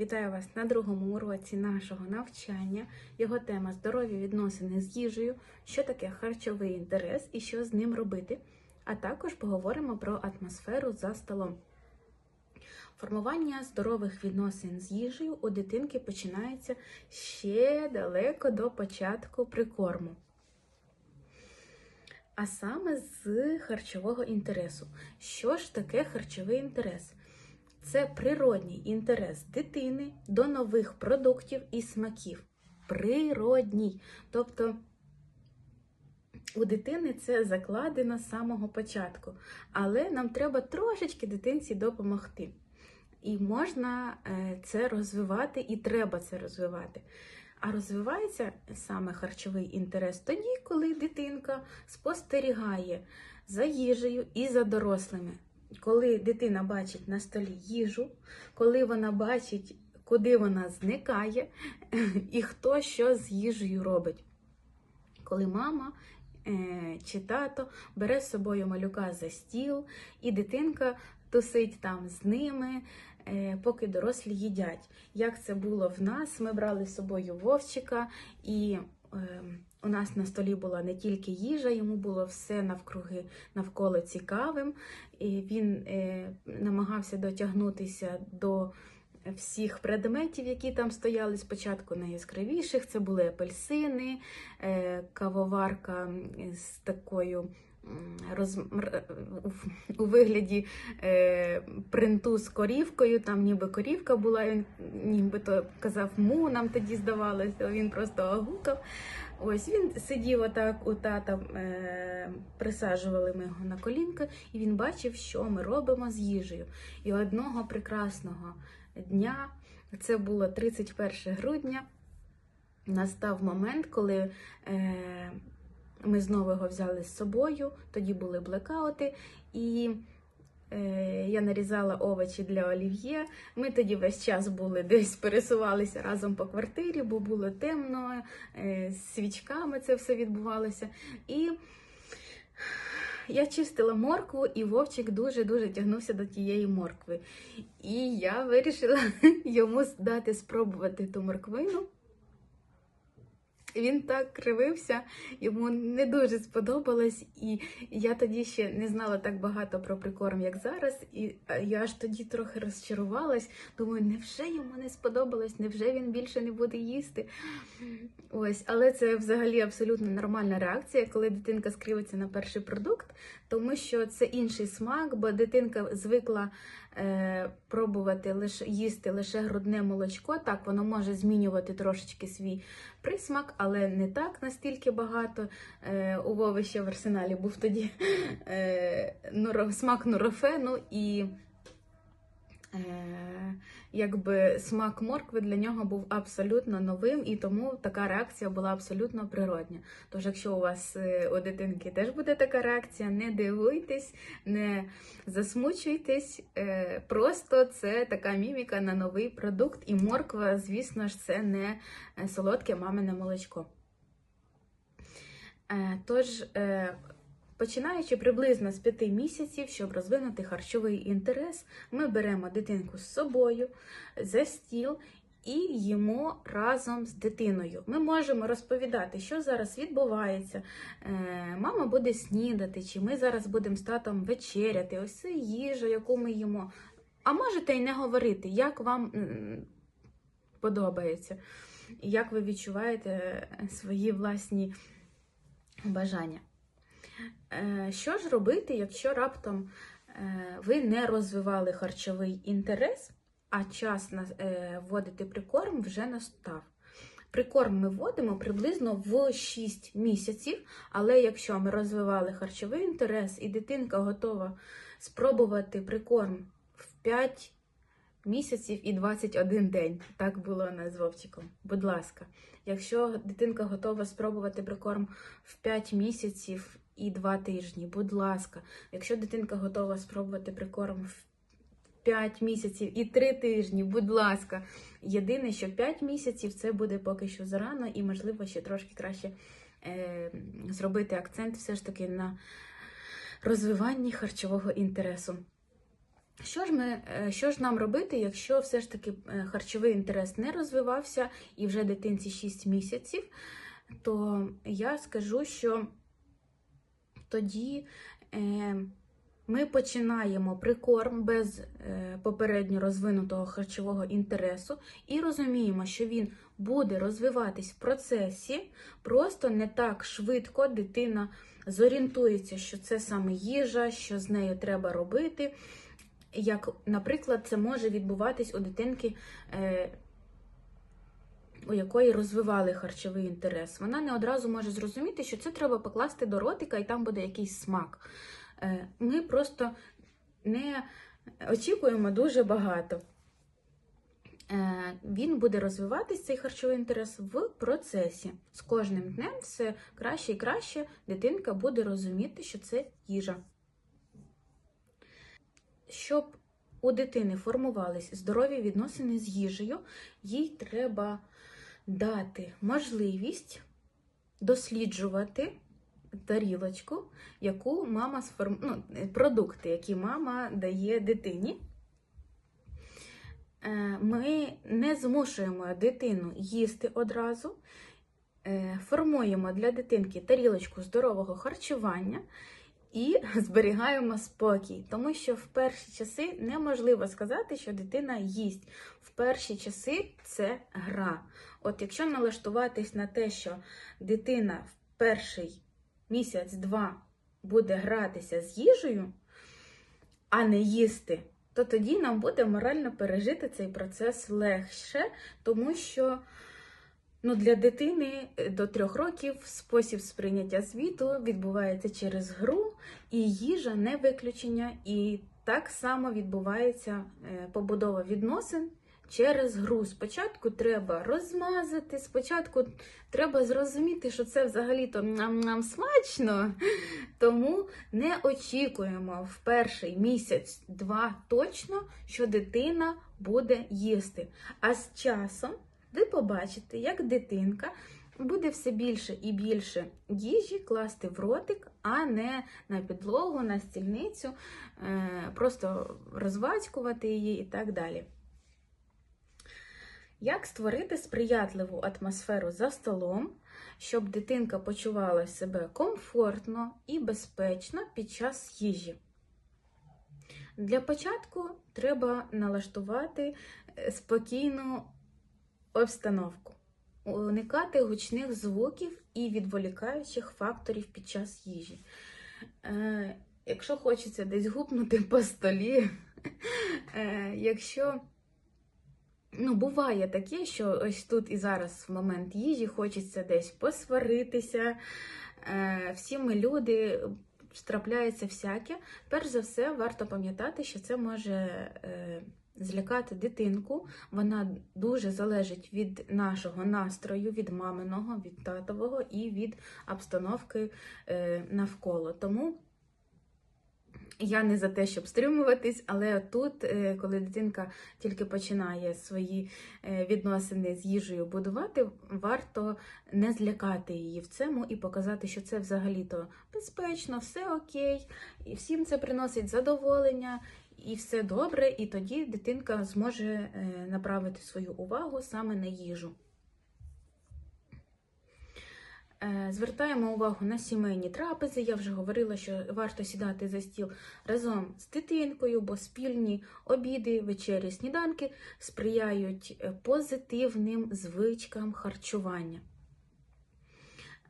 Вітаю вас на другому уроці нашого навчання. Його тема здорові відносини з їжею, що таке харчовий інтерес і що з ним робити. А також поговоримо про атмосферу за столом. Формування здорових відносин з їжею у дитинки починається ще далеко до початку прикорму. А саме з харчового інтересу. Що ж таке харчовий інтерес? Це природній інтерес дитини до нових продуктів і смаків. Природній. Тобто у дитини це закладено з самого початку. Але нам треба трошечки дитинці допомогти. І можна е, це розвивати, і треба це розвивати. А розвивається саме харчовий інтерес тоді, коли дитинка спостерігає за їжею і за дорослими. Коли дитина бачить на столі їжу, коли вона бачить, куди вона зникає, і хто що з їжею робить. Коли мама е, чи тато бере з собою малюка за стіл, і дитинка тусить там з ними, е, поки дорослі їдять. Як це було в нас, ми брали з собою вовчика, і е, у нас на столі була не тільки їжа, йому було все навкруги навколо цікавим. І він е, намагався дотягнутися до всіх предметів, які там стояли спочатку найяскравіших. Це були апельсини, е, кавоварка з такою. Роз... У вигляді е, принту з корівкою, там ніби корівка була, він нібито казав му, нам тоді здавалося, він просто огукав. Ось він сидів отак у тата, е, присаджували ми його на колінки, і він бачив, що ми робимо з їжею. І одного прекрасного дня, це було 31 грудня, настав момент, коли е, ми знову його взяли з собою, тоді були блекаути, і я нарізала овочі для олів'є. Ми тоді весь час були десь пересувалися разом по квартирі, бо було темно, е, з свічками це все відбувалося. І я чистила моркву, і Вовчик дуже-дуже тягнувся до тієї моркви. І я вирішила йому дати спробувати ту морквину. Він так кривився, йому не дуже сподобалось, і я тоді ще не знала так багато про прикорм, як зараз. І я аж тоді трохи розчарувалась. Думаю, невже йому не сподобалось, невже він більше не буде їсти? Ось, але це взагалі абсолютно нормальна реакція, коли дитинка скривиться на перший продукт, тому що це інший смак, бо дитинка звикла е, пробувати лише їсти лише грудне молочко. Так, воно може змінювати трошечки свій присмак, але не так настільки багато. Е, у Вови в арсеналі був тоді е, смак нурофену і. Е, якби смак моркви для нього був абсолютно новим, і тому така реакція була абсолютно природня. Тож, якщо у вас е, у дитинки теж буде така реакція, не дивуйтесь, не засмучуйтесь. Е, просто це така міміка на новий продукт, і морква, звісно ж, це не солодке мамине молочко. Тож, Починаючи приблизно з 5 місяців, щоб розвинути харчовий інтерес, ми беремо дитинку з собою за стіл і їмо разом з дитиною. Ми можемо розповідати, що зараз відбувається. Е, мама буде снідати, чи ми зараз будемо з татом вечеряти. Ось це їжа, яку ми їмо. А можете й не говорити, як вам подобається, як ви відчуваєте свої власні бажання. Е, що ж робити, якщо раптом е, ви не розвивали харчовий інтерес, а час е, вводити прикорм вже настав? Прикорм ми вводимо приблизно в 6 місяців, але якщо ми розвивали харчовий інтерес і дитинка готова спробувати прикорм в 5 місяців і 21 день, так було у нас з Вовчиком. Будь ласка, якщо дитинка готова спробувати прикорм в 5 місяців і 2 тижні, будь ласка, якщо дитинка готова спробувати прикорм в 5 місяців і 3 тижні, будь ласка. Єдине, що 5 місяців це буде поки що зарано, і, можливо, ще трошки краще е, зробити акцент все ж таки на розвиванні харчового інтересу. Що ж, ми, е, що ж нам робити, якщо все ж таки е, харчовий інтерес не розвивався і вже дитинці 6 місяців, то я скажу, що тоді е, ми починаємо прикорм без е, попередньо розвинутого харчового інтересу і розуміємо, що він буде розвиватись в процесі, просто не так швидко дитина зорієнтується, що це саме їжа, що з нею треба робити. Як, наприклад, це може відбуватись у дитинки, е, у якої розвивали харчовий інтерес. Вона не одразу може зрозуміти, що це треба покласти до ротика і там буде якийсь смак. Е, ми просто не очікуємо дуже багато. Е, Він буде розвиватись, цей харчовий інтерес, в процесі. З кожним днем все краще і краще дитинка буде розуміти, що це їжа. Щоб у дитини формувались здорові відносини з їжею, їй треба дати можливість досліджувати тарілочку, яку мама сформ... ну, продукти, які мама дає дитині. Е, Ми не змушуємо дитину їсти одразу, е, формуємо для дитинки тарілочку здорового харчування і зберігаємо спокій, тому що в перші часи неможливо сказати, що дитина їсть. В перші часи це гра. От якщо налаштуватись на те, що дитина в перший місяць-два буде гратися з їжею, а не їсти, то тоді нам буде морально пережити цей процес легше, тому що ну, для дитини до трьох років спосіб сприйняття світу відбувається через гру, і їжа не виключення. І так само відбувається е, побудова відносин через гру. Спочатку треба розмазати, спочатку треба зрозуміти, що це взагалі-то нам смачно. Тому не очікуємо в перший місяць-два точно, що дитина буде їсти. А з часом ви побачите, як дитинка буде все більше і більше їжі класти в ротик, а не на підлогу, на стільницю, е, просто розвацькувати її і так далі. Як створити сприятливу атмосферу за столом, щоб дитинка почувала себе комфортно і безпечно під час їжі? Для початку треба налаштувати е, спокійну обстановку, уникати гучних звуків і відволікаючих факторів під час їжі. Е, Якщо хочеться десь гупнути по столі, е, якщо Ну, буває таке, що ось тут і зараз в момент їжі хочеться десь посваритися. Е, Всі ми люди, трапляється всяке. Перш за все, варто пам'ятати, що це може е, злякати дитинку. Вона дуже залежить від нашого настрою, від маминого, від татового і від обстановки е, навколо. Тому. Я не за те, щоб стримуватись, але тут, е, коли дитинка тільки починає свої е, відносини з їжею будувати, варто не злякати її в цьому і показати, що це взагалі-то безпечно, все окей, і всім це приносить задоволення, і все добре, і тоді дитинка зможе е, направити свою увагу саме на їжу. Е, Звертаємо увагу на сімейні трапези. Я вже говорила, що варто сідати за стіл разом з дитинкою, бо спільні обіди, вечері, сніданки сприяють е, позитивним звичкам харчування.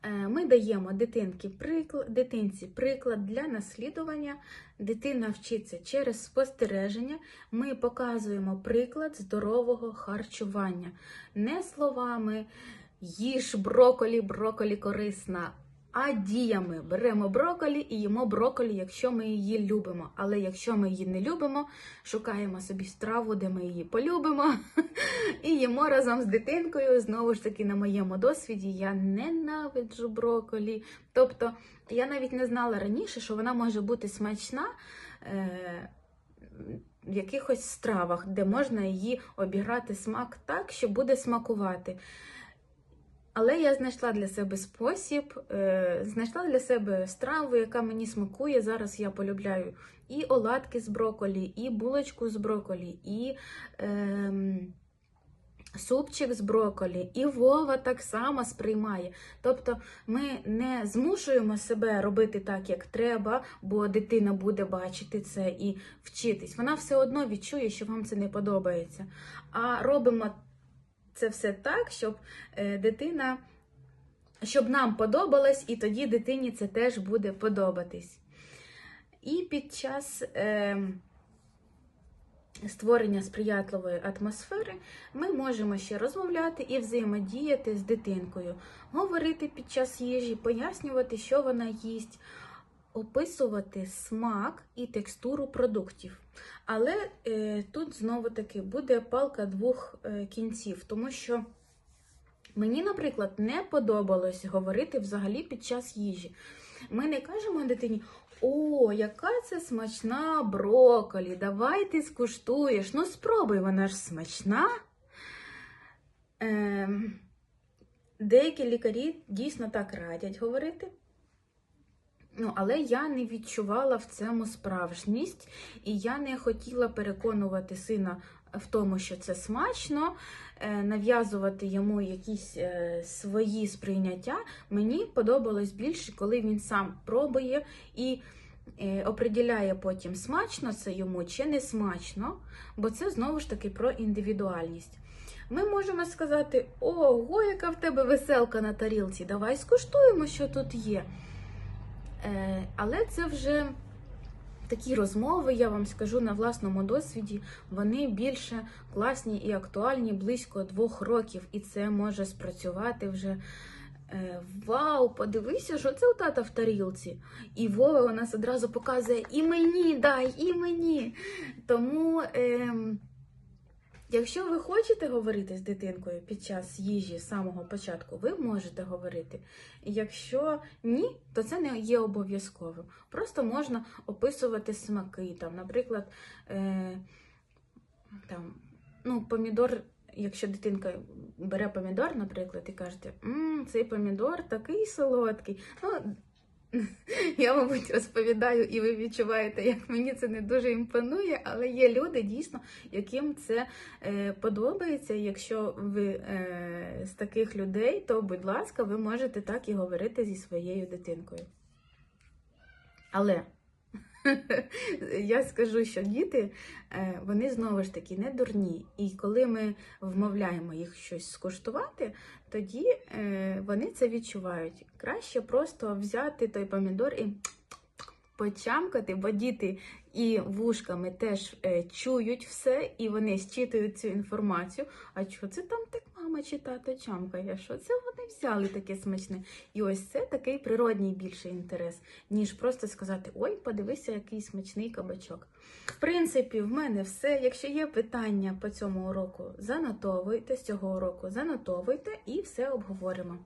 Е, Ми даємо дитинки приклад, дитинці приклад для наслідування. Дитина вчиться через спостереження. Ми показуємо приклад здорового харчування. Не словами їж броколі, броколі корисна. А діями беремо броколі і їмо броколі, якщо ми її любимо. Але якщо ми її не любимо, шукаємо собі страву, де ми її полюбимо, і їмо разом з дитинкою. Знову ж таки, на моєму досвіді я ненавиджу броколі. Тобто, я навіть не знала раніше, що вона може бути смачна. Е в якихось стравах, де можна її обіграти смак так, що буде смакувати. Але я знайшла для себе спосіб, е, знайшла для себе страву, яка мені смакує. Зараз я полюбляю і оладки з броколі, і булочку з броколі, і ем, супчик з броколі. І Вова так само сприймає. Тобто ми не змушуємо себе робити так, як треба, бо дитина буде бачити це і вчитись. Вона все одно відчує, що вам це не подобається. А робимо це все так, щоб е, дитина, щоб нам подобалось, і тоді дитині це теж буде подобатись. І під час е, створення сприятливої атмосфери ми можемо ще розмовляти і взаємодіяти з дитинкою, говорити під час їжі, пояснювати, що вона їсть, описувати смак і текстуру продуктів. Але е, тут знову таки буде палка двох е, кінців, тому що мені, наприклад, не подобалось говорити взагалі під час їжі. Ми не кажемо дитині: о, яка це смачна броколі, давай ти скуштуєш. Ну, спробуй, вона ж смачна. Е, деякі лікарі дійсно так радять говорити. Ну, але я не відчувала в цьому справжність, і я не хотіла переконувати сина в тому, що це смачно, е, нав'язувати йому якісь е, свої сприйняття. Мені подобалось більше, коли він сам пробує і е, оприділяє потім, смачно це йому чи не смачно, бо це знову ж таки про індивідуальність. Ми можемо сказати: ого, яка в тебе веселка на тарілці, давай скуштуємо, що тут є. Е, Але це вже такі розмови, я вам скажу на власному досвіді, вони більше класні і актуальні близько двох років, і це може спрацювати вже. е, Вау, подивися, що це у тата в тарілці. І Вова у нас одразу показує і мені дай, і мені. Тому, ем, якщо ви хочете говорити з дитинкою під час їжі з самого початку, ви можете говорити. Якщо ні, то це не є обов'язковим. Просто можна описувати смаки. Там, наприклад, е, там, ну, помідор, якщо дитинка бере помідор, наприклад, і кажете, мм, цей помідор такий солодкий. Ну, я, мабуть, розповідаю, і ви відчуваєте, як мені це не дуже імпонує, але є люди, дійсно, яким це е, подобається. Якщо ви е, з таких людей, то, будь ласка, ви можете так і говорити зі своєю дитинкою. Але я скажу, що діти, е, вони знову ж таки не дурні. І коли ми вмовляємо їх щось скуштувати, тоді е, вони це відчувають. Краще просто взяти той помідор і почамкати, бо діти і вушками теж е, чують все, і вони зчитують цю інформацію. А що це там так мама чи тато чамкає? Що це вони взяли таке смачне? І ось це такий природній більший інтерес, ніж просто сказати: Ой, подивися, який смачний кабачок. В принципі, в мене все. Якщо є питання по цьому уроку, занотовуйте з цього уроку, занотовуйте і все обговоримо.